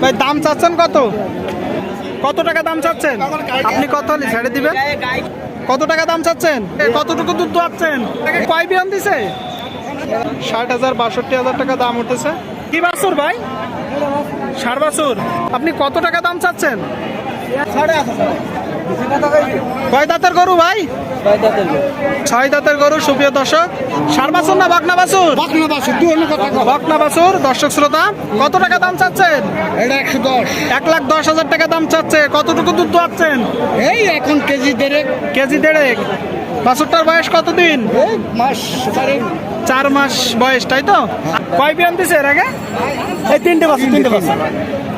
ভাই, দাম চাচ্ছেন কত? কত টাকা দাম চাচ্ছেন? আপনি কত হলে ছেড়ে দিবেন? কত টাকা দাম চাচ্ছেন? কতটুকু দুধ দোয়াচ্ছেন কয় বিয়ান দিছে? ষাট হাজার বাষট্টি হাজার টাকা দাম উঠেছে। কি বাছুর ভাই? ষাট বাছুর। আপনি কত টাকা দাম চাচ্ছেন? কয় দাঁতের গরু ভাই? ছয় দাঁতের গরু। সুপ্রিয় দর্শক। ষাট বাছুর না বাকনা বাছুর? বাকনা বাসু তুই অন্য কথা কর। বকনা বাছুর দর্শক শ্রোতা কত টাকা দাম চাচ্ছেন? এটা একশো দশ। এক লাখ দশ হাজার টাকা দাম চাচ্ছে কতটুকু দুধ দোয়াচ্ছেন এই এখন কেজি দেড়েক। কেজি দেড়েক। বাছুরটার বয়স কতদিন? মাস চার। মাস বয়স তাই তো? কয় বিয়ন দিছে এর আগে? এই তিনটে বাসু তিনটে বাসু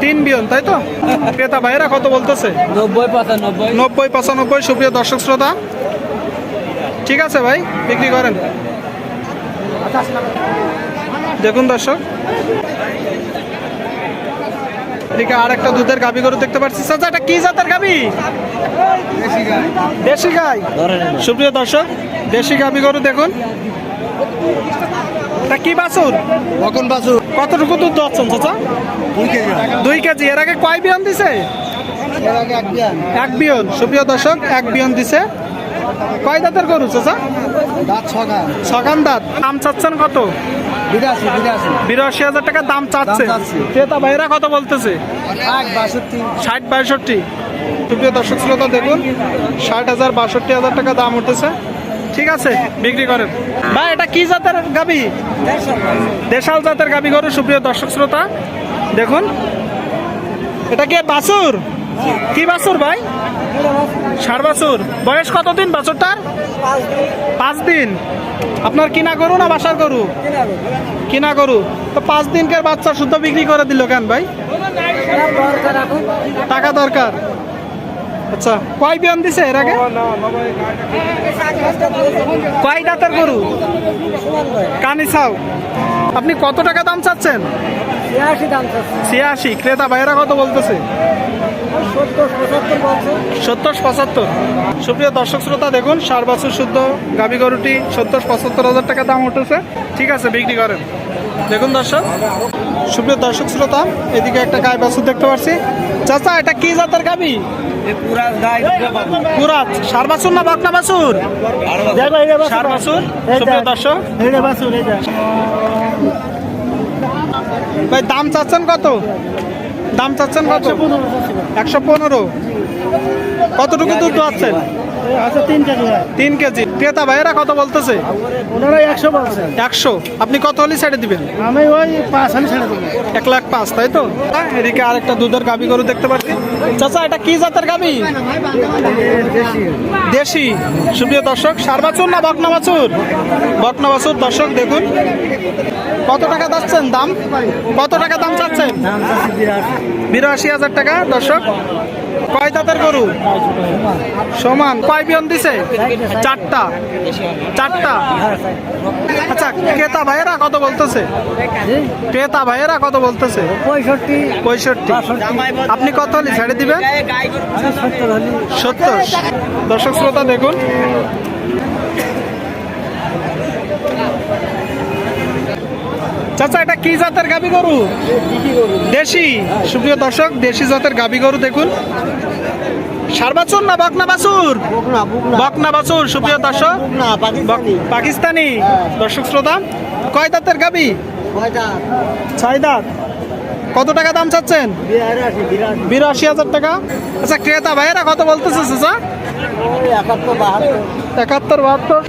তিন বিয়ন তাই তো? ক্রেতা ভাইয়েরা কত বলতেছে? নব্বই পঁচানব্বই। নব্বই পঁচানব্বই সুপ্রিয় দর্শক শ্রোতা। ঠিক আছে ভাই বিক্রি করেন। দেখুন দর্শক। এদিকে আর একটা দুধের গাবি গরু দেখতে পাচ্ছি। চাচা এটা কি জাতের গাবি? দেশি গাই। সুপ্রিয় দর্শক দেশি গাবি গরু দেখুন। এটা কি বাছুর? কখন বাসু কতটুকু দুধ দচ্ছেন চাচা? দুই কেজি। এর আগে কয় বিয়ন দিছে? এক বিয়ন। সুপ্রিয় দর্শক এক বিয়ন দিছে। কয় দাঁতের গরু চাচা? দাঁত ছকান দাঁত। দাম চাচ্ছেন কত? বিরাশি বিরাশি। বিরাশি হাজার টাকা দাম চাচ্ছে। ক্রেতা ভাইরা কত বলতেছে? ষাট বাষট্টি। সুপ্রিয় দর্শক শ্রোতা দেখুন ষাট হাজার বাষট্টি হাজার টাকা দাম উঠতেছে ঠিক আছে বিক্রি করেন। ভাই এটা কি জাতের গাবি? দেশাল জাতের গাবি গরু সুপ্রিয় দর্শক শ্রোতা। দেখুন এটা কি বাছুর? কি বাছুর ভাই? ষাট বাছুর। বয়স কতদিন বাছুরটার? পাঁচ দিন। আপনার কিনা গরু না বাসার গরু? কিনা গরু। তো পাঁচ দিনকার বাচ্চা শুদ্ধ বিক্রি করে দিল কেন ভাই? টাকা দরকার। আচ্ছা কয় বিয়ন দিছে এর আগে? কয় দাঁতের গরু? কানি চাও আপনি কত টাকা দাম চাচ্ছেন? ছিয়াশি ক্রেতা ভাইয়েরা কত বলতেছে? সত্তর পঁচাত্তর সুপ্রিয় দর্শক শ্রোতা দেখুন সার বছর শুদ্ধ গাবি গরুটি সত্তর পঁচাত্তর হাজার টাকা দাম উঠেছে। ঠিক আছে বিক্রি করেন। দেখুন দর্শক সুপ্রিয় দর্শক শ্রোতা এদিকে একটা গাই বাছুর দেখতে পাচ্ছি চাচা এটা কি জাতের গাবি? পুরাত সার বাছুর না বকনা বাছুর সার বাছুর সুপ্রিয় দর্শক। ভাই দাম চাচ্ছেন কত? দাম চাচ্ছেন কত? একশো পনেরো কতটুকু দুধ দোয়াচ্ছেন আচ্ছা তিন কেজি তিন কেজি। ক্রেতা ভাইয়েরা কত বলতেছে? ওনারা একশো একশো। আপনি কত হলে ছেড়ে দিবেন? আমি ওই পাঁচ আমি ছেড়ে দেবো। এক লাখ পাঁচ তাই তো? হ্যাঁ, এদিকে আরেকটা দুধের গাবি গরু দেখতে পাচ্ছি। চাচা এটা কি জাতের গাবি দেশি। সুপ্রিয় দর্শক সার বাছুর না বকনা বাছুর বকনা বাছুর দর্শক দেখুন। কত টাকা যাচ্ছেন দাম? কত টাকা দাম চাচ্ছেন? বিরাশি হাজার টাকা দর্শক। কয় দাঁতের গরু? সমান। কয় বিয়ন দিছে? চারটা। চারটা? আচ্ছা ক্রেতা ভাইয়েরা কত বলতেছে? ক্রেতা ভাইয়েরা কত বলতেছে? পঁয়ষট্টি। পঁয়ষট্টি। আপনি কত হলে ছেড়ে দিবেন? সত্তর। দর্শক শ্রোতা দেখুন। চাচা, এটা কি জাতের গাবি গরু? দেশি। সুপ্রিয় দর্শক, দেশি জাতের গাবি গরু দেখুন। সার বাছুর না বকনা বাছুর? বুকনা বাছুর, সুপ্রিয় দর্শক। পাকিস্তানি। দর্শক শ্রোতা, কয় দাঁতের গাবি? ছয় দাঁত। কত টাকা দাম চাচ্ছেন? বিরাশি হাজার টাকা। আচ্ছা ক্রেতা ভাইয়েরা কত বলতেছে, চাচা? একাত্তর, বাহাত্তর। একাত্তর, বাহাত্তর।